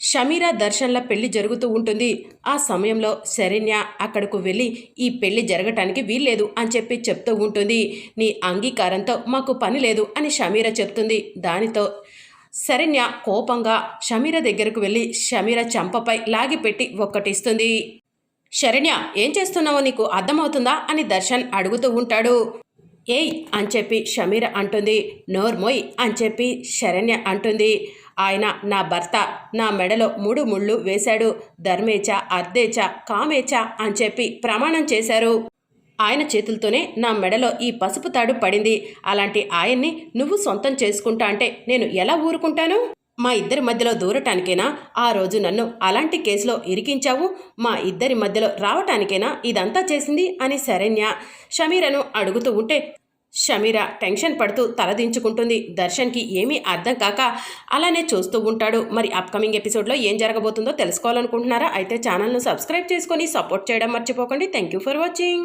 షమీరా దర్శన్ల పెళ్ళి జరుగుతూ ఉంటుంది. ఆ సమయంలో శరణ్య అక్కడకు వెళ్ళి ఈ పెళ్ళి జరగటానికి వీల్లేదు అని చెప్పి చెప్తూ ఉంటుంది. నీ అంగీకారంతో మాకు పని లేదు అని షమీరా చెప్తుంది. దానితో శరణ్య కోపంగా షమీర దగ్గరకు వెళ్ళి షమీర చంపపై లాగిపెట్టి ఒక్కటిస్తుంది. శరణ్య ఏం చేస్తున్నావో నీకు అర్థమవుతుందా అని దర్శన్ అడుగుతూ ఉంటాడు. ఏయ్ అని చెప్పి షమీర అంటుంది. నోర్మోయ్ అని చెప్పి శరణ్య అంటుంది. ఆయన నా భర్త నా మెడలో మూడు ముళ్ళు వేశాడు. ధర్మేచ అర్ధేచ కామేచ అని చెప్పి ప్రమాణం చేశారు. ఆయన చేతులతోనే నా మెడలో ఈ పసుపు తాడు పడింది. అలాంటి ఆయన్ని నువ్వు సొంతం చేసుకుంటా అంటే నేను ఎలా ఊరుకుంటాను? మా ఇద్దరి మధ్యలో దూరటానికేనా? ఆ రోజు నన్ను అలాంటి కేసులో ఇరికించావు? మా ఇద్దరి మధ్యలో రావటానికేనా? ఇదంతా చేసింది? అని శరణ్య షమీరను అడుగుతూ ఉంటే షమీర టెన్షన్ పడుతూ తలదించుకుంటుంది. దర్శన్కి ఏమీ అర్థం కాక అలానే చూస్తూ ఉంటాడు. మరి అప్కమింగ్ ఎపిసోడ్లో ఏం జరగబోతుందో తెలుసుకోవాలనుకుంటున్నారా? అయితే ఛానల్ను సబ్స్క్రైబ్ చేసుకొని సపోర్ట్ చేయడం మర్చిపోకండి. Thank you for watching.